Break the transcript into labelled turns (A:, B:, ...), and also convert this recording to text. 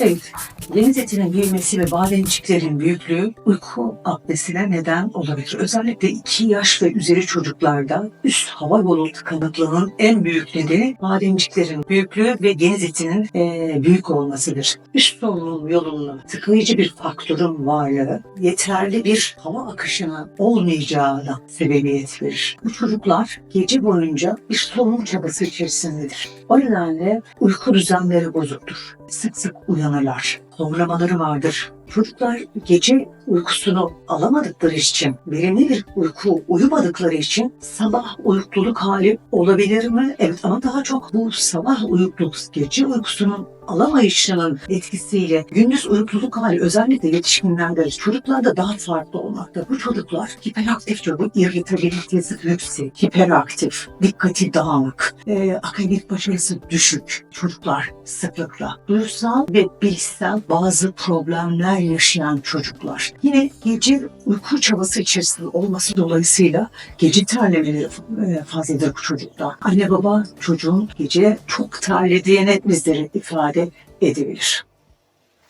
A: Evet, deniz etinin büyümesi ve bademciklerin büyüklüğü uyku apnesine neden olabilir. Özellikle 2 yaş ve üzeri çocuklarda üst hava yolu tıkanıklığının en büyük nedeni bademciklerin büyüklüğü ve deniz etinin eee, büyük olmasıdır. Üst solunum yolunda tıkayıcı bir faktörün varlığı yeterli bir hava akışının olmayacağına sebebiyet verir. Bu çocuklar gece boyunca bir solunum çabası içerisindedir. O nedenle uyku düzenleri bozuktur. Sık sık Галиляш. Horlamaları vardır. Çocuklar gece uykusunu alamadıkları için, verimli bir uyku uyumadıkları için sabah uyukluluk hali olabilir mi? Evet ama daha çok bu sabah uyukluluk, gece uykusunun alamayışının etkisiyle gündüz uyukluluk hali özellikle yetişkinlerde, çocuklarda daha farklı olmakta. Bu çocuklar hiperaktif bu irritabilitesi yüksek, hiperaktif, dikkati dağınık, e, akademik başarısı düşük çocuklar sıklıkla. Duysal ve bilişsel bazı problemler yaşayan çocuklar. Yine gece uyku çabası içerisinde olması dolayısıyla gece terlemeleri e, fazladır bu çocukta. Anne baba çocuğun gece çok terlediğini bizlere ifade edebilir.